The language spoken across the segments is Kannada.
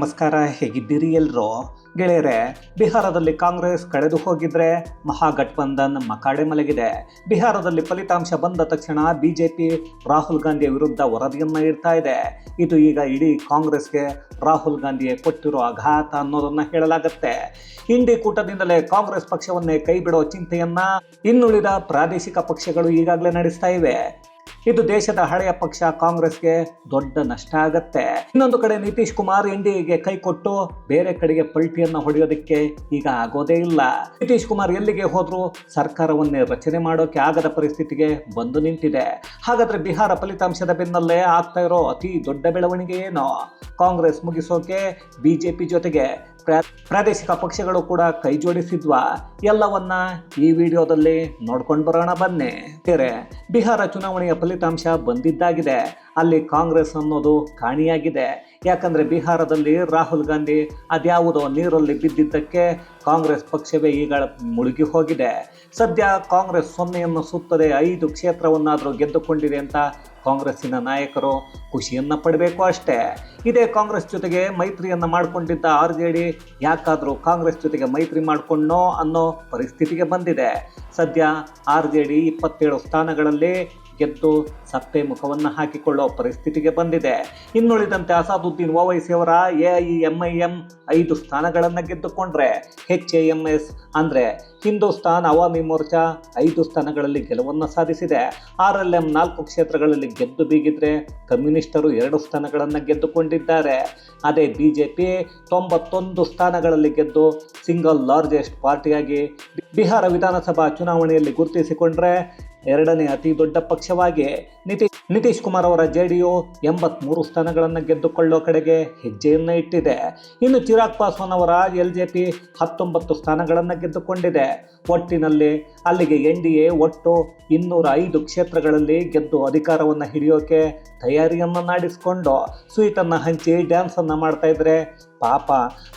ನಮಸ್ಕಾರ, ಹೇಗಿದ್ದೀರಿ ಎಲ್ಲರೂ ಗೆಳೆಯರೆ, ಬಿಹಾರದಲ್ಲಿ ಕಾಂಗ್ರೆಸ್ ಕಳೆದು ಹೋಗಿದ್ರೆ ಮಹಾಗಠಬಂಧನ್ ಮಕಾಡೆ ಮಲಗಿದೆ. ಬಿಹಾರದಲ್ಲಿ ಫಲಿತಾಂಶ ಬಂದ ತಕ್ಷಣ ಬಿಜೆಪಿ ರಾಹುಲ್ ಗಾಂಧಿಯ ವಿರುದ್ಧ ವರದಿಯನ್ನ ಇಡ್ತಾ ಇದೆ. ಇದು ಈಗ ಇಡೀ ಕಾಂಗ್ರೆಸ್ಗೆ ರಾಹುಲ್ ಗಾಂಧಿಯೇ ಕೊಟ್ಟಿರೋ ಆಘಾತ ಅನ್ನೋದನ್ನ ಹೇಳಲಾಗುತ್ತೆ. ಇಂಡಿ ಕೂಟದಿಂದಲೇ ಕಾಂಗ್ರೆಸ್ ಪಕ್ಷವನ್ನೇ ಕೈ ಬಿಡೋ ಚಿಂತೆಯನ್ನ ಇನ್ನುಳಿದ ಪ್ರಾದೇಶಿಕ ಪಕ್ಷಗಳು ಈಗಾಗಲೇ ನಡೆಸ್ತಾ ಇವೆ. ಇದು ದೇಶದ ಹಳೆಯ ಪಕ್ಷ ಕಾಂಗ್ರೆಸ್ಗೆ ದೊಡ್ಡ ನಷ್ಟ ಆಗತ್ತೆ. ಇನ್ನೊಂದು ಕಡೆ ನಿತೀಶ್ ಕುಮಾರ್ ಎನ್ಡಿಎಗೆ ಕೈ ಕೊಟ್ಟು ಬೇರೆ ಕಡೆಗೆ ಪಲ್ಟಿಯನ್ನ ಹೊಡೆಯೋದಕ್ಕೆ ಈಗ ಆಗೋದೇ ಇಲ್ಲ. ನಿತೀಶ್ ಕುಮಾರ್ ಎಲ್ಲಿಗೆ ಹೋದ್ರು ಸರ್ಕಾರವನ್ನೇ ರಚನೆ ಮಾಡೋಕೆ ಆಗದ ಪರಿಸ್ಥಿತಿಗೆ ಬಂದು ನಿಂತಿದೆ. ಹಾಗಾದ್ರೆ ಬಿಹಾರ ಫಲಿತಾಂಶದ ಬೆನ್ನಲ್ಲೇ ಆಗ್ತಾ ಇರೋ ಅತಿ ದೊಡ್ಡ ಬೆಳವಣಿಗೆ ಏನೋ? ಕಾಂಗ್ರೆಸ್ ಮುಗಿಸೋಕೆ ಬಿಜೆಪಿ ಜೊತೆಗೆ ಪ್ರಾದೇಶಿಕ ಪಕ್ಷಗಳು ಕೂಡ ಕೈ ಜೋಡಿಸಿದ್ವಾ? ಎಲ್ಲವನ್ನ ಈ ವಿಡಿಯೋದಲ್ಲಿ ನೋಡ್ಕೊಂಡು ಬರೋಣ ಬನ್ನಿ. ತೆರೆ, ಬಿಹಾರ ಚುನಾವಣೆಯ ಫಲಿತಾಂಶ ಬಂದಿದ್ದಾಗಿದೆ. ಅಲ್ಲಿ ಕಾಂಗ್ರೆಸ್ ಅನ್ನೋದು ಕಾಣಿಯಾಗಿದೆ. ಯಾಕಂದರೆ ಬಿಹಾರದಲ್ಲಿ ರಾಹುಲ್ ಗಾಂಧಿ ಅದ್ಯಾವುದೋ ನೀರಲ್ಲಿ ಬಿದ್ದಿದ್ದಕ್ಕೆ ಕಾಂಗ್ರೆಸ್ ಪಕ್ಷವೇ ಈಗ ಮುಳುಗಿ ಹೋಗಿದೆ. ಸದ್ಯ ಕಾಂಗ್ರೆಸ್ ಸೊನ್ನೆಯನ್ನು ಸುತ್ತದೆ ಐದು ಕ್ಷೇತ್ರವನ್ನಾದರೂ ಗೆದ್ದುಕೊಂಡಿದೆ ಅಂತ ಕಾಂಗ್ರೆಸ್ಸಿನ ನಾಯಕರು ಖುಷಿಯನ್ನು ಪಡಬೇಕು ಅಷ್ಟೇ. ಇದೇ ಕಾಂಗ್ರೆಸ್ ಜೊತೆಗೆ ಮೈತ್ರಿಯನ್ನು ಮಾಡಿಕೊಂಡಿದ್ದ ಆರ್ ಜೆ ಡಿ ಯಾಕಾದರೂ ಕಾಂಗ್ರೆಸ್ ಜೊತೆಗೆ ಮೈತ್ರಿ ಮಾಡಿಕೊಂಡೋ ಅನ್ನೋ ಪರಿಸ್ಥಿತಿಗೆ ಬಂದಿದೆ. ಸದ್ಯ ಆರ್ ಜೆ ಡಿ ಇಪ್ಪತ್ತೇಳು ಸ್ಥಾನಗಳಲ್ಲಿ ಗೆದ್ದು ಸತ್ತೆ ಮುಖವನ್ನು ಹಾಕಿಕೊಳ್ಳೋ ಪರಿಸ್ಥಿತಿಗೆ ಬಂದಿದೆ. ಇನ್ನುಳಿದಂತೆ ಅಸಾದುದ್ದೀನ್ ಓವೈಸಿ ಅವರ A I M I M ಐದು ಸ್ಥಾನಗಳನ್ನು ಗೆದ್ದುಕೊಂಡ್ರೆ ಹೆಚ್ ಎ ಎಂ ಎಸ್ ಅಂದರೆ ಹಿಂದೂಸ್ತಾನ್ ಅವಾಮಿ ಮೋರ್ಚಾ ಐದು ಸ್ಥಾನಗಳಲ್ಲಿ ಗೆಲುವನ್ನು ಸಾಧಿಸಿದೆ. ಆರ್ ಎಲ್ ಎಂ ನಾಲ್ಕು ಕ್ಷೇತ್ರಗಳಲ್ಲಿ ಗೆದ್ದು ಬೀಗಿದ್ರೆ ಕಮ್ಯುನಿಸ್ಟರು ಎರಡು ಸ್ಥಾನಗಳನ್ನು ಗೆದ್ದುಕೊಂಡಿದ್ದಾರೆ. ಅದೇ ಬಿ ಜೆ ಪಿ ತೊಂಬತ್ತೊಂದು ಸ್ಥಾನಗಳಲ್ಲಿ ಗೆದ್ದು ಸಿಂಗಲ್ ಲಾರ್ಜೆಸ್ಟ್ ಪಾರ್ಟಿಯಾಗಿ ಬಿಹಾರ ವಿಧಾನಸಭಾ ಚುನಾವಣೆಯಲ್ಲಿ ಗುರುತಿಸಿಕೊಂಡ್ರೆ ಎರಡನೇ ಅತಿ ದೊಡ್ಡ ಪಕ್ಷವಾಗಿ ನಿತೀಶ್ ನಿತೀಶ್ ಕುಮಾರ್ ಅವರ ಜೆ ಡಿ ಯು ಎಂಬತ್ಮೂರು ಸ್ಥಾನಗಳನ್ನು ಗೆದ್ದುಕೊಳ್ಳೋ ಕಡೆಗೆ ಹೆಜ್ಜೆಯನ್ನು ಇಟ್ಟಿದೆ. ಇನ್ನು ಚಿರಾಗ್ ಪಾಸ್ವಾನ್ ಅವರ ಎಲ್ ಜೆ ಪಿ ಹತ್ತೊಂಬತ್ತು ಸ್ಥಾನಗಳನ್ನು ಗೆದ್ದುಕೊಂಡಿದೆ. ಒಟ್ಟಿನಲ್ಲಿ ಅಲ್ಲಿಗೆ ಎನ್ ಡಿ ಎ ಒಟ್ಟು ಇನ್ನೂರ ಐದು ಕ್ಷೇತ್ರಗಳಲ್ಲಿ ಗೆದ್ದು ಅಧಿಕಾರವನ್ನು ಹಿಡಿಯೋಕೆ ತಯಾರಿಯನ್ನು ನಾಡಿಸಿಕೊಂಡು, ಸ್ವೀಟನ್ನು ಹಂಚಿ ಡ್ಯಾನ್ಸನ್ನು ಮಾಡ್ತಾ ಇದ್ರೆ ಪಾಪ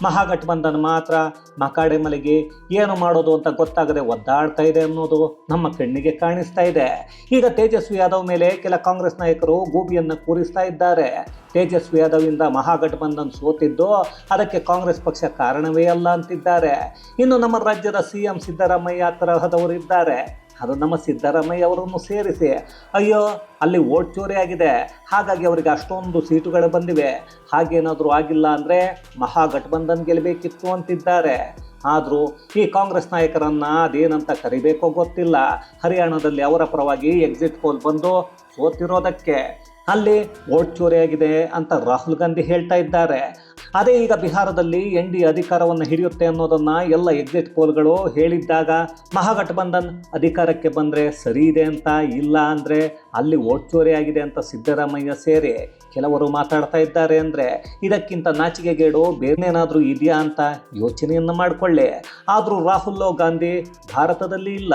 ಮಹಾಗಠಬಂಧನ್ ಮಾತ್ರ ಮಕಾಡೆ ಮಲಗಿ ಏನು ಮಾಡೋದು ಅಂತ ಗೊತ್ತಾಗದೆ ಒದ್ದಾಡ್ತಾ ಇದೆ ಅನ್ನೋದು ನಮ್ಮ ಕಣ್ಣಿಗೆ ಕಾಣಿಸ್ತಾ ಇದೆ. ಈಗ ತೇಜಸ್ವಿ ಯಾದವ್ ಮೇಲೆ ಕೆಲ ಕಾಂಗ್ರೆಸ್ ನಾಯಕರು ಗೂಬಿಯನ್ನು ಕೂರಿಸ್ತಾ ಇದ್ದಾರೆ. ತೇಜಸ್ವಿ ಯಾದವ್ ಇಂದ ಮಹಾಗಠಬಂಧನ್ ಸೋತಿದ್ದು ಅದಕ್ಕೆ ಕಾಂಗ್ರೆಸ್ ಪಕ್ಷ ಕಾರಣವೇ ಅಲ್ಲ ಅಂತಿದ್ದಾರೆ. ಇನ್ನು ನಮ್ಮ ರಾಜ್ಯದ ಸಿ ಎಂ ಸಿದ್ದರಾಮಯ್ಯ ತರಹದವರು ಇದ್ದಾರೆ. ಅದು ನಮ್ಮ ಸಿದ್ದರಾಮಯ್ಯ ಅವರನ್ನು ಸೇರಿಸಿ, ಅಯ್ಯೋ, ಅಲ್ಲಿ ಓಟ್ ಚೋರಿ ಆಗಿದೆ. ಹಾಗಾಗಿ ಅವರಿಗೆ ಅಷ್ಟೊಂದು ಸೀಟುಗಳು ಬಂದಿವೆ. ಹಾಗೇನಾದರೂ ಆಗಿಲ್ಲ ಅಂದರೆ ಮಹಾಗಠಬಂಧನ್ ಗೆಲ್ಲಬೇಕಿತ್ತು ಅಂತಿದ್ದಾರೆ. ಆದರೂ ಈ ಕಾಂಗ್ರೆಸ್ ನಾಯಕರನ್ನು ಅದೇನಂತ ಕರಿಬೇಕೋ ಗೊತ್ತಿಲ್ಲ. ಹರಿಯಾಣದಲ್ಲಿ ಅವರ ಪರವಾಗಿ ಎಕ್ಸಿಟ್ ಪೋಲ್ ಬಂದು ಸೋತಿರೋದಕ್ಕೆ. ಅಲ್ಲಿ ಓಟ್ ಚೋರಿಯಾಗಿದೆ ಅಂತ ರಾಹುಲ್ ಗಾಂಧಿ ಹೇಳ್ತಾ ಇದ್ದಾರೆ. ಅದೇ ಈಗ ಬಿಹಾರದಲ್ಲಿ ಎನ್ ಡಿ ಅಧಿಕಾರವನ್ನು ಹಿಡಿಯುತ್ತೆ ಅನ್ನೋದನ್ನ ಎಲ್ಲ ಎಕ್ಸಿಟ್ ಪೋಲ್ಗಳು ಹೇಳಿದ್ದಾಗ ಮಹಾಗಠಬಂಧನ್ ಅಧಿಕಾರಕ್ಕೆ ಬಂದರೆ ಸರಿ ಇದೆ ಅಂತ, ಇಲ್ಲ ಅಂದರೆ ಅಲ್ಲಿ ಓಟ್ ಆಗಿದೆ ಅಂತ ಸಿದ್ದರಾಮಯ್ಯ ಸೇರಿ ಕೆಲವರು ಮಾತಾಡ್ತಾ ಇದ್ದಾರೆ ಅಂದರೆ ಇದಕ್ಕಿಂತ ನಾಚಿಕೆಗೇಡು ಬೇರೇನಾದರೂ ಇದೆಯಾ ಅಂತ ಯೋಚನೆಯನ್ನು ಮಾಡಿಕೊಳ್ಳಿ. ಆದರೂ ರಾಹುಲ್ ಗಾಂಧಿ ಭಾರತದಲ್ಲಿ ಇಲ್ಲ.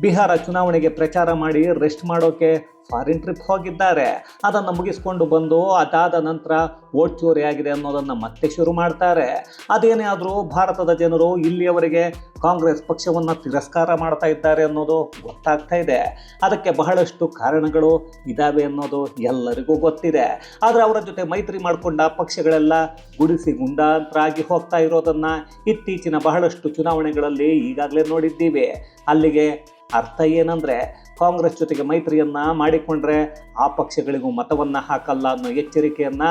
ಬಿಹಾರ ಚುನಾವಣೆಗೆ ಪ್ರಚಾರ ಮಾಡಿ ರೆಸ್ಟ್ ಮಾಡೋಕೆ ಫಾರಿನ್ ಟ್ರಿಪ್ ಹೋಗಿದ್ದಾರೆ. ಅದನ್ನು ಮುಗಿಸ್ಕೊಂಡು ಬಂದು ಅದಾದ ನಂತರ ಓಟ್ ಚೋರಿ ಆಗಿದೆ ಅನ್ನೋದನ್ನು ಮತ್ತೆ ಶುರು ಮಾಡ್ತಾರೆ. ಅದೇನೇ ಆದರೂ ಭಾರತದ ಜನರು ಇಲ್ಲಿಯವರೆಗೆ ಕಾಂಗ್ರೆಸ್ ಪಕ್ಷವನ್ನು ತಿರಸ್ಕಾರ ಮಾಡ್ತಾ ಇದ್ದಾರೆ ಅನ್ನೋದು ಗೊತ್ತಾಗ್ತಾ ಇದೆ. ಅದಕ್ಕೆ ಬಹಳಷ್ಟು ಕಾರಣಗಳು ಇದ್ದಾವೆ ಅನ್ನೋದು ಎಲ್ಲರಿಗೂ ಗೊತ್ತಿದೆ. ಆದರೆ ಅವರ ಜೊತೆ ಮೈತ್ರಿ ಮಾಡಿಕೊಂಡ ಪಕ್ಷಗಳೆಲ್ಲ ಗುಡಿಸಿ ಗುಂಡಾಂತರಾಗಿ ಹೋಗ್ತಾ ಇರೋದನ್ನು ಇತ್ತೀಚಿನ ಬಹಳಷ್ಟು ಚುನಾವಣೆಗಳಲ್ಲಿ ಈಗಾಗಲೇ ನೋಡಿದ್ದೀವಿ. ಅಲ್ಲಿಗೆ ಅರ್ಥ ಏನಂದರೆ ಕಾಂಗ್ರೆಸ್ ಜೊತೆಗೆ ಮೈತ್ರಿಯನ್ನ ಮಾಡಿಕೊಂಡ್ರೆ ಆ ಪಕ್ಷಗಳಿಗೂ ಮತವನ್ನ ಹಾಕಲ್ಲ ಅನ್ನೋ ಎಚ್ಚರಿಕೆಯನ್ನ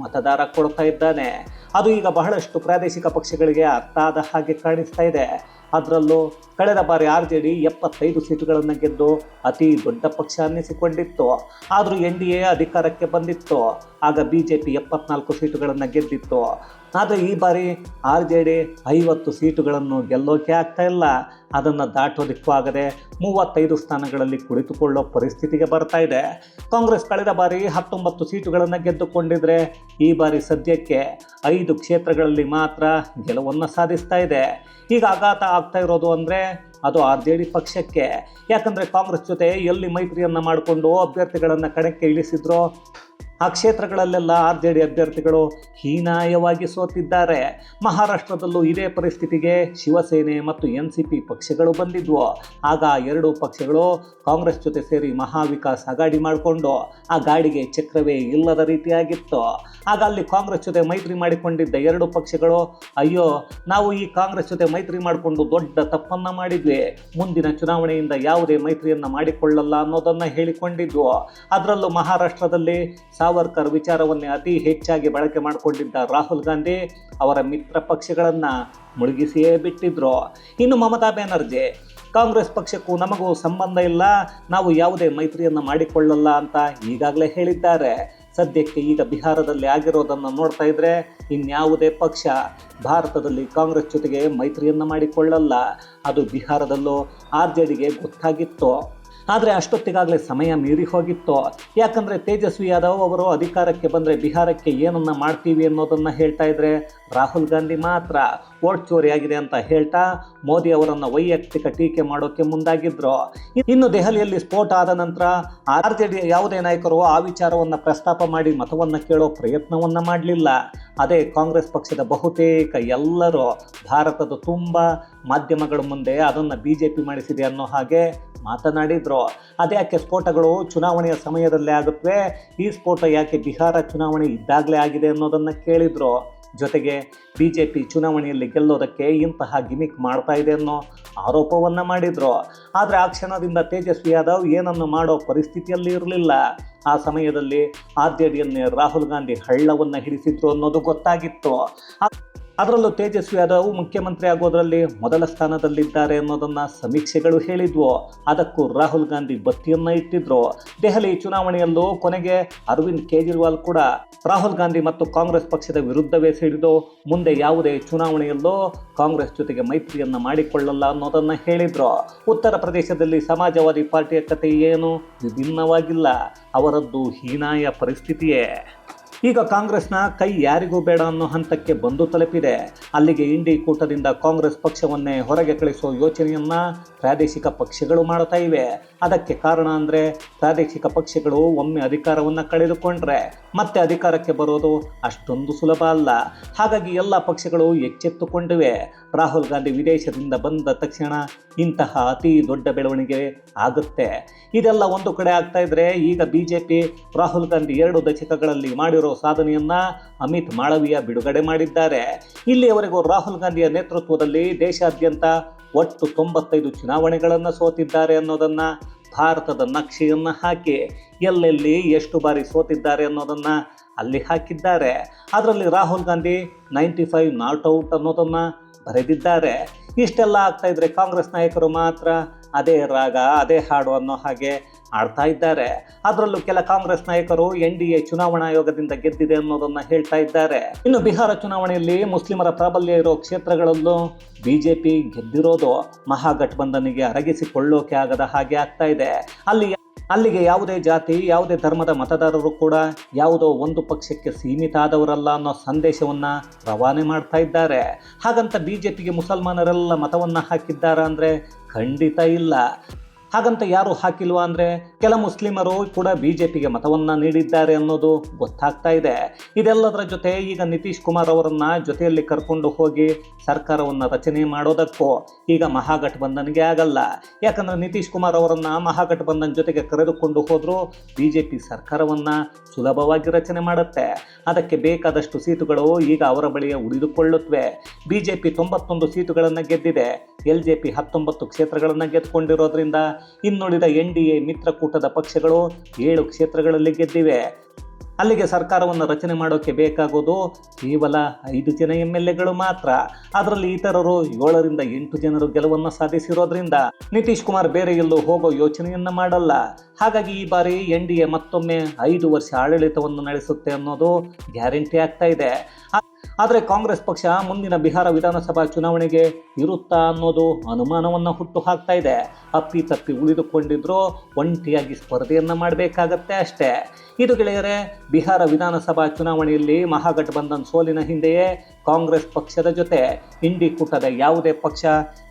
ಮತದಾರ ಕೊಡ್ತಾ ಇದ್ದಾನೆ. ಅದು ಈಗ ಬಹಳಷ್ಟು ಪ್ರಾದೇಶಿಕ ಪಕ್ಷಗಳಿಗೆ ಅರ್ಥ ಆದ ಹಾಗೆ ಕಾಣಿಸ್ತಾ ಇದೆ. ಅದರಲ್ಲೂ ಕಳೆದ ಬಾರಿ ಆರ್ ಜೆ ಡಿ ಎಪ್ಪತ್ತೈದು ಸೀಟುಗಳನ್ನು ಗೆದ್ದು ಅತಿ ದೊಡ್ಡ ಪಕ್ಷ ಅನ್ನಿಸಿಕೊಂಡಿತ್ತು. ಆದರೂ ಎನ್ ಡಿ ಎ ಅಧಿಕಾರಕ್ಕೆ ಬಂದಿತ್ತು. ಆಗ ಬಿ ಜೆ ಪಿ ಎಪ್ಪತ್ನಾಲ್ಕು ಸೀಟುಗಳನ್ನು ಗೆದ್ದಿತ್ತು. ಆದರೆ ಈ ಬಾರಿ ಆರ್ ಜೆ ಡಿ ಐವತ್ತು ಸೀಟುಗಳನ್ನು ಗೆಲ್ಲೋಕೆ ಆಗ್ತಾ ಇಲ್ಲ. ಅದನ್ನು ದಾಟೋದಿಕ್ಕೂ ಆಗದೆ ಮೂವತ್ತೈದು ಸ್ಥಾನಗಳಲ್ಲಿ ಕುಳಿತುಕೊಳ್ಳೋ ಪರಿಸ್ಥಿತಿಗೆ ಬರ್ತಾ ಇದೆ. ಕಾಂಗ್ರೆಸ್ ಕಳೆದ ಬಾರಿ ಹತ್ತೊಂಬತ್ತು ಸೀಟುಗಳನ್ನು ಗೆದ್ದುಕೊಂಡಿದ್ರೆ ಈ ಬಾರಿ ಸದ್ಯಕ್ಕೆ ಐದು ಕ್ಷೇತ್ರಗಳಲ್ಲಿ ಮಾತ್ರ ಗೆಲುವನ್ನು ಸಾಧಿಸ್ತಾ ಇದೆ. ಈಗ ಆಘಾತ ಆಗ್ತಾ ಇರೋದು ಅಂದರೆ ಅದು ಆರ್ ಜೆ ಡಿ ಪಕ್ಷಕ್ಕೆ. ಯಾಕಂದರೆ ಕಾಂಗ್ರೆಸ್ ಜೊತೆ ಎಲ್ಲಿ ಮೈತ್ರಿಯನ್ನು ಮಾಡಿಕೊಂಡು ಅಭ್ಯರ್ಥಿಗಳನ್ನು ಕಣಕ್ಕೆ ಇಳಿಸಿದ್ರೋ ಆ ಕ್ಷೇತ್ರಗಳಲ್ಲೆಲ್ಲ ಆರ್ ಜೆ ಡಿ ಅಭ್ಯರ್ಥಿಗಳು ಹೀನಾಯವಾಗಿ ಸೋತಿದ್ದಾರೆ. ಮಹಾರಾಷ್ಟ್ರದಲ್ಲೂ ಇದೇ ಪರಿಸ್ಥಿತಿಗೆ ಶಿವಸೇನೆ ಮತ್ತು ಎನ್ ಸಿ ಪಿ ಪಕ್ಷಗಳು ಬಂದಿದ್ವು. ಆಗ ಎರಡೂ ಪಕ್ಷಗಳು ಕಾಂಗ್ರೆಸ್ ಜೊತೆ ಸೇರಿ ಮಹಾವಿಕಾಸ್ ಅಗಾಡಿ ಮಾಡಿಕೊಂಡು ಆ ಗಾಡಿಗೆ ಚಕ್ರವೇ ಇಲ್ಲದ ರೀತಿಯಾಗಿತ್ತು. ಆಗ ಅಲ್ಲಿ ಕಾಂಗ್ರೆಸ್ ಜೊತೆ ಮೈತ್ರಿ ಮಾಡಿಕೊಂಡಿದ್ದ ಎರಡು ಪಕ್ಷಗಳು, ಅಯ್ಯೋ, ನಾವು ಈ ಕಾಂಗ್ರೆಸ್ ಜೊತೆ ಮೈತ್ರಿ ಮಾಡಿಕೊಂಡು ದೊಡ್ಡ ತಪ್ಪನ್ನ ಮಾಡಿದ್ವಿ. ಮುಂದಿನ ಚುನಾವಣೆಯಿಂದ ಯಾವುದೇ ಮೈತ್ರಿಯನ್ನು ಮಾಡಿಕೊಳ್ಳಲ್ಲ ಅನ್ನೋದನ್ನ ಹೇಳಿಕೊಂಡಿದ್ವು. ಅದರಲ್ಲೂ ಮಹಾರಾಷ್ಟ್ರದಲ್ಲಿ ಸಾವರ್ಕರ್ ವಿಚಾರವನ್ನೇ ಅತಿ ಹೆಚ್ಚಾಗಿ ಬಳಕೆ ಮಾಡಿಕೊಂಡಿದ್ದ ರಾಹುಲ್ ಗಾಂಧಿ ಅವರ ಮಿತ್ರ ಪಕ್ಷಗಳನ್ನ ಮುಳುಗಿಸಿಯೇ ಬಿಟ್ಟಿದ್ರು. ಇನ್ನು ಮಮತಾ ಬ್ಯಾನರ್ಜಿ, ಕಾಂಗ್ರೆಸ್ ಪಕ್ಷಕ್ಕೂ ನಮಗೂ ಸಂಬಂಧ ಇಲ್ಲ, ನಾವು ಯಾವುದೇ ಮೈತ್ರಿಯನ್ನು ಮಾಡಿಕೊಳ್ಳಲ್ಲ ಅಂತ ಈಗಾಗಲೇ ಹೇಳಿದ್ದಾರೆ. ಸದ್ಯಕ್ಕೆ ಈಗ ಬಿಹಾರದಲ್ಲಿ ಆಗಿರೋದನ್ನು ನೋಡ್ತಾ ಇದ್ರೆ ಇನ್ಯಾವುದೇ ಪಕ್ಷ ಭಾರತದಲ್ಲಿ ಕಾಂಗ್ರೆಸ್ ಜೊತೆಗೆ ಮೈತ್ರಿಯನ್ನು ಮಾಡಿಕೊಳ್ಳಲ್ಲ. ಅದು ಬಿಹಾರದಲ್ಲೂ ಆರ್ ಜೆ ಗೊತ್ತಾಗಿತ್ತು. ಆದರೆ ಅಷ್ಟೊತ್ತಿಗಾಗಲೇ ಸಮಯ ಮೀರಿ ಹೋಗಿತ್ತು. ಯಾಕಂದರೆ ತೇಜಸ್ವಿ ಯಾದವ್ ಅವರು ಅಧಿಕಾರಕ್ಕೆ ಬಂದರೆ ಬಿಹಾರಕ್ಕೆ ಏನನ್ನ ಮಾಡ್ತೀವಿ ಅನ್ನೋದನ್ನು ಹೇಳ್ತಾ ಇದ್ರೆ ರಾಹುಲ್ ಗಾಂಧಿ ಮಾತ್ರ. ಓಟ್ ಚೋರಿಯಾಗಿದೆ ಅಂತ ಹೇಳ್ತಾ ಮೋದಿ ಅವರನ್ನು ವೈಯಕ್ತಿಕ ಟೀಕೆ ಮಾಡೋಕ್ಕೆ ಮುಂದಾಗಿದ್ರು. ಇನ್ನು ದೆಹಲಿಯಲ್ಲಿ ಸ್ಫೋಟ ಆದ ನಂತರ ಆರ್ ಜೆ ಡಿ ಯಾವುದೇ ನಾಯಕರು ಆ ವಿಚಾರವನ್ನು ಪ್ರಸ್ತಾಪ ಮಾಡಿ ಮತವನ್ನು ಕೇಳೋ ಪ್ರಯತ್ನವನ್ನು ಮಾಡಲಿಲ್ಲ. ಅದೇ ಕಾಂಗ್ರೆಸ್ ಪಕ್ಷದ ಬಹುತೇಕ ಎಲ್ಲರೂ ಭಾರತದ ತುಂಬ ಮಾಧ್ಯಮಗಳ ಮುಂದೆ ಅದನ್ನು ಬಿ ಜೆ ಪಿ ಮಾಡಿಸಿದೆ ಅನ್ನೋ ಹಾಗೆ ಮಾತನಾಡಿದ್ರು. ಅದ್ಯಾಕೆ ಸ್ಫೋಟಗಳು ಚುನಾವಣೆಯ ಸಮಯದಲ್ಲೇ ಆಗುತ್ತವೆ? ಈ ಸ್ಫೋಟ ಯಾಕೆ ಬಿಹಾರ ಚುನಾವಣೆ ಇದ್ದಾಗಲೇ ಆಗಿದೆ ಅನ್ನೋದನ್ನು ಕೇಳಿದ್ರು. ಜೊತೆಗೆ ಬಿ ಜೆ ಪಿ ಚುನಾವಣೆಯಲ್ಲಿ ಗೆಲ್ಲೋದಕ್ಕೆ ಇಂತಹ ಗಿಮಿಕ್ ಮಾಡ್ತಾ ಇದೆ ಅನ್ನೋ ಆರೋಪವನ್ನು ಮಾಡಿದ್ರು. ಆದರೆ ಆ ಕ್ಷಣದಿಂದ ತೇಜಸ್ವಿ ಯಾದವ್ ಏನನ್ನು ಮಾಡೋ ಪರಿಸ್ಥಿತಿಯಲ್ಲಿ ಇರಲಿಲ್ಲ. ಆ ಸಮಯದಲ್ಲಿ ಆರ್ ಜೆ ಡಿಯನ್ನೇ ರಾಹುಲ್ ಗಾಂಧಿ ಹಳ್ಳವನ್ನು ಹಿಡಿಸಿದ್ರು ಅನ್ನೋದು ಗೊತ್ತಾಗಿತ್ತು. ಅದರಲ್ಲೂ ತೇಜಸ್ವಿ ಯಾದವ್ ಮುಖ್ಯಮಂತ್ರಿ ಆಗೋದ್ರಲ್ಲಿ ಮೊದಲ ಸ್ಥಾನದಲ್ಲಿದ್ದಾರೆ ಅನ್ನೋದನ್ನ ಸಮೀಕ್ಷೆಗಳು ಹೇಳಿದ್ವು. ಅದಕ್ಕೂ ರಾಹುಲ್ ಗಾಂಧಿ ಬತ್ತಿಯನ್ನ ಇಟ್ಟಿದ್ರು. ದೆಹಲಿ ಚುನಾವಣೆಯಲ್ಲೂ ಕೊನೆಗೆ ಅರವಿಂದ್ ಕೇಜ್ರಿವಾಲ್ ಕೂಡ ರಾಹುಲ್ ಗಾಂಧಿ ಮತ್ತು ಕಾಂಗ್ರೆಸ್ ಪಕ್ಷದ ವಿರುದ್ಧವೇ ಸಿಡಿದು ಮುಂದೆ ಯಾವುದೇ ಚುನಾವಣೆಯಲ್ಲೂ ಕಾಂಗ್ರೆಸ್ ಜೊತೆಗೆ ಮೈತ್ರಿಯನ್ನ ಮಾಡಿಕೊಳ್ಳಲ್ಲ ಅನ್ನೋದನ್ನ ಹೇಳಿದ್ರು. ಉತ್ತರ ಪ್ರದೇಶದಲ್ಲಿ ಸಮಾಜವಾದಿ ಪಾರ್ಟಿಯ ಕಥೆ ಏನು? ವಿಭಿನ್ನವಾಗಿಲ್ಲ. ಅವರದ್ದು ಹೀನಾಯ ಪರಿಸ್ಥಿತಿಯೇ. ಈಗ ಕಾಂಗ್ರೆಸ್ನ ಕೈ ಯಾರಿಗೂ ಬೇಡ ಅನ್ನೋ ಹಂತಕ್ಕೆ ಬಂದು ತಲುಪಿದೆ. ಅಲ್ಲಿಗೆ ಇಂಡಿ ಕೂಟದಿಂದ ಕಾಂಗ್ರೆಸ್ ಪಕ್ಷವನ್ನೇ ಹೊರಗೆ ಕಳಿಸುವ ಯೋಚನೆಯನ್ನ ಪ್ರಾದೇಶಿಕ ಪಕ್ಷಗಳು ಮಾಡ್ತಾ ಇವೆ. ಅದಕ್ಕೆ ಕಾರಣ ಅಂದರೆ ಪ್ರಾದೇಶಿಕ ಪಕ್ಷಗಳು ಒಮ್ಮೆ ಅಧಿಕಾರವನ್ನು ಕಳೆದುಕೊಂಡ್ರೆ ಮತ್ತೆ ಅಧಿಕಾರಕ್ಕೆ ಬರೋದು ಅಷ್ಟೊಂದು ಸುಲಭ ಅಲ್ಲ. ಹಾಗಾಗಿ ಎಲ್ಲ ಪಕ್ಷಗಳು ಎಚ್ಚೆತ್ತುಕೊಂಡಿವೆ. ರಾಹುಲ್ ಗಾಂಧಿ ವಿದೇಶದಿಂದ ಬಂದ ತಕ್ಷಣ ಇಂತಹ ಅತಿ ದೊಡ್ಡ ಬೆಳವಣಿಗೆ ಆಗುತ್ತೆ. ಇದೆಲ್ಲ ಒಂದು ಕಡೆ ಆಗ್ತಾ ಇದ್ರೆ ಈಗ B J P Rahul Gandhi ಎರಡು ದಶಕಗಳಲ್ಲಿ ಮಾಡಿರೋ ಸಾಧನೆಯನ್ನ ಅಮಿತ್ ಮಾಳವಿಯ ಬಿಡುಗಡೆ ಮಾಡಿದ್ದಾರೆ. ಇಲ್ಲಿಯವರೆಗೂ ರಾಹುಲ್ ಗಾಂಧಿಯ ನೇತೃತ್ವದಲ್ಲಿ ದೇಶಾದ್ಯಂತ ಒಟ್ಟು ತೊಂಬತ್ತೈದು ಚುನಾವಣೆಗಳನ್ನು ಸೋತಿದ್ದಾರೆ ಅನ್ನೋದನ್ನ, ಭಾರತದ ನಕ್ಷೆಯನ್ನು ಹಾಕಿ ಎಲ್ಲೆಲ್ಲಿ ಎಷ್ಟು ಬಾರಿ ಸೋತಿದ್ದಾರೆ ಅನ್ನೋದನ್ನ ಅಲ್ಲಿ ಹಾಕಿದ್ದಾರೆ. ಅದರಲ್ಲಿ Rahul Gandhi ninety five not out ಅನ್ನೋದನ್ನು ಬರೆದಿದ್ದಾರೆ. ಇಷ್ಟೆಲ್ಲ ಆಗ್ತಾ ಇದ್ರೆ ಕಾಂಗ್ರೆಸ್ ನಾಯಕರು ಮಾತ್ರ ಅದೇ ರಾಗ, ಅದೇ ಹಾಡು ಅನ್ನೋ ಹಾಗೆ ಆಡ್ತಾ ಇದ್ದಾರೆ. ಅದರಲ್ಲೂ ಕೆಲ ಕಾಂಗ್ರೆಸ್ ನಾಯಕರು ಎನ್ ಡಿ ಎ ಚುನಾವಣಾ ಆಯೋಗದಿಂದ ಗೆದ್ದಿದೆ ಅನ್ನೋದನ್ನ ಹೇಳ್ತಾ ಇದ್ದಾರೆ. ಇನ್ನು ಬಿಹಾರ ಚುನಾವಣೆಯಲ್ಲಿ ಮುಸ್ಲಿಮರ ಪ್ರಾಬಲ್ಯ ಇರೋ ಕ್ಷೇತ್ರಗಳಲ್ಲೂ ಬಿಜೆಪಿ ಗೆದ್ದಿರೋದು ಮಹಾಗಠಬಂಧನಿಗೆ ಅರಗಿಸಿಕೊಳ್ಳೋಕೆ ಆಗದ ಹಾಗೆ ಆಗ್ತಾ ಇದೆ. ಅಲ್ಲಿ ಅಲ್ಲಿಗೆ ಯಾವುದೇ ಜಾತಿ, ಯಾವುದೇ ಧರ್ಮದ ಮತದಾರರು ಕೂಡ ಯಾವುದೋ ಒಂದು ಪಕ್ಷಕ್ಕೆ ಸೀಮಿತ ಆದವರಲ್ಲ ಅನ್ನೋ ಸಂದೇಶವನ್ನು ರವಾನೆ ಮಾಡ್ತಾ ಇದ್ದಾರೆ. ಹಾಗಂತ ಬಿ ಜೆ ಪಿಗೆ ಮುಸಲ್ಮಾನರೆಲ್ಲ ಮತವನ್ನು ಹಾಕಿದ್ದಾರಾ ಅಂದರೆ ಖಂಡಿತ ಇಲ್ಲ. ಹಾಗಂತ ಯಾರು ಹಾಕಿಲ್ವಾ ಅಂದರೆ ಕೆಲ ಮುಸ್ಲಿಮರು ಕೂಡ ಬಿಜೆಪಿಗೆ ಮತವನ್ನು ನೀಡಿದ್ದಾರೆ ಅನ್ನೋದು ಗೊತ್ತಾಗ್ತಾ ಇದೆ. ಇದೆಲ್ಲದರ ಜೊತೆ ಈಗ ನಿತೀಶ್ ಕುಮಾರ್ ಅವರನ್ನು ಜೊತೆಯಲ್ಲಿ ಕರ್ಕೊಂಡು ಹೋಗಿ ಸರ್ಕಾರವನ್ನು ರಚನೆ ಮಾಡೋದಕ್ಕೂ ಈಗ ಮಹಾಗಠಬಂಧನ್ಗೆ ಆಗಲ್ಲ. ಯಾಕಂದ್ರೆ ನಿತೀಶ್ ಕುಮಾರ್ ಅವರನ್ನು ಮಹಾಗಠಬಂಧನ್ ಜೊತೆಗೆ ಕರೆದುಕೊಂಡು ಹೋದರೂ ಬಿ ಜೆ ಪಿ ಸರ್ಕಾರವನ್ನು ಸುಲಭವಾಗಿ ರಚನೆ ಮಾಡುತ್ತೆ. ಅದಕ್ಕೆ ಬೇಕಾದಷ್ಟು ಸೀಟುಗಳು ಈಗ ಅವರ ಬಳಿಯೇ ಉಳಿದುಕೊಳ್ಳುತ್ತವೆ ಬಿ ಜೆ ತೊಂಬತ್ತೊಂದು ಸೀಟುಗಳನ್ನು ಗೆದ್ದಿದೆ. ಎಲ್ ಜೆ ಪಿ ಹತ್ತೊಂಬತ್ತು ಕ್ಷೇತ್ರಗಳನ್ನು ಗೆದ್ದುಕೊಂಡಿರೋದ್ರಿಂದ ಇನ್ನುಳಿದ ಎನ್ ಡಿ ಎ ಮಿತ್ರಕೂಟದ ಪಕ್ಷಗಳು ಏಳು ಕ್ಷೇತ್ರಗಳಲ್ಲಿ ಗೆದ್ದಿವೆ. ಅಲ್ಲಿಗೆ ಸರ್ಕಾರವನ್ನು ರಚನೆ ಮಾಡೋಕ್ಕೆ ಬೇಕಾಗೋದು ಕೇವಲ ಐದು ಜನ ಎಂ ಎಲ್ ಎಗಳು ಮಾತ್ರ. ಅದರಲ್ಲಿ ಇತರರು ಏಳರಿಂದ ಎಂಟು ಜನರು ಗೆಲುವನ್ನು ಸಾಧಿಸಿರೋದ್ರಿಂದ ನಿತೀಶ್ ಕುಮಾರ್ ಬೇರೆ ಎಲ್ಲೂ ಹೋಗೋ ಯೋಚನೆಯನ್ನ ಮಾಡಲ್ಲ. ಹಾಗಾಗಿ ಈ ಬಾರಿ ಎನ್ ಡಿ ಎ ಮತ್ತೊಮ್ಮೆ ಐದು ವರ್ಷ ಆಡಳಿತವನ್ನು ನಡೆಸುತ್ತೆ ಅನ್ನೋದು ಗ್ಯಾರಂಟಿ ಆಗ್ತಾ ಇದೆ. ಆದರೆ ಕಾಂಗ್ರೆಸ್ ಪಕ್ಷ ಮುಂದಿನ ಬಿಹಾರ ವಿಧಾನಸಭಾ ಚುನಾವಣೆಗೆ ಇರುತ್ತಾ ಅನ್ನೋದು ಅನುಮಾನವನ್ನು ಹುಟ್ಟು ಹಾಕ್ತಾ ಇದೆ. ಅಪ್ಪಿ ತಪ್ಪಿ ಉಳಿದುಕೊಂಡಿದ್ರು ಒಂಟಿಯಾಗಿ ಸ್ಪರ್ಧೆಯನ್ನು ಮಾಡಬೇಕಾಗತ್ತೆ ಅಷ್ಟೇ. ಇದು ಗೆಳೆಯರೆ, ಬಿಹಾರ ವಿಧಾನಸಭಾ ಚುನಾವಣೆಯಲ್ಲಿ ಮಹಾಗಠಬಂಧನ್ ಸೋಲಿನ ಹಿಂದೆಯೇ ಕಾಂಗ್ರೆಸ್ ಪಕ್ಷದ ಜೊತೆ ಹಿಂಡಿ ಕೂಟದ ಯಾವುದೇ ಪಕ್ಷ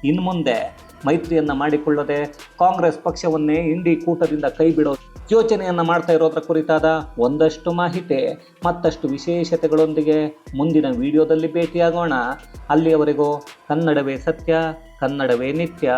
ಇನ್ಮುಂದೆ. ಮೈತ್ರಿಯನ್ನ ಮಾಡಿಕೊಳ್ಳದೆ ಕಾಂಗ್ರೆಸ್ ಪಕ್ಷವನ್ನೇ ಇಂಡಿ ಕೂಟದಿಂದ ಕೈಬಿಡೋ ಯೋಚನೆಯನ್ನು ಮಾಡ್ತಾ ಇರೋದ್ರ ಕುರಿತಾದ ಒಂದಷ್ಟು ಮಾಹಿತಿ. ಮತ್ತಷ್ಟು ವಿಶೇಷತೆಗಳೊಂದಿಗೆ ಮುಂದಿನ ವಿಡಿಯೋದಲ್ಲಿ ಭೇಟಿಯಾಗೋಣ. ಅಲ್ಲಿಯವರೆಗೂ ಕನ್ನಡವೇ ಸತ್ಯ, ಕನ್ನಡವೇ ನಿತ್ಯ.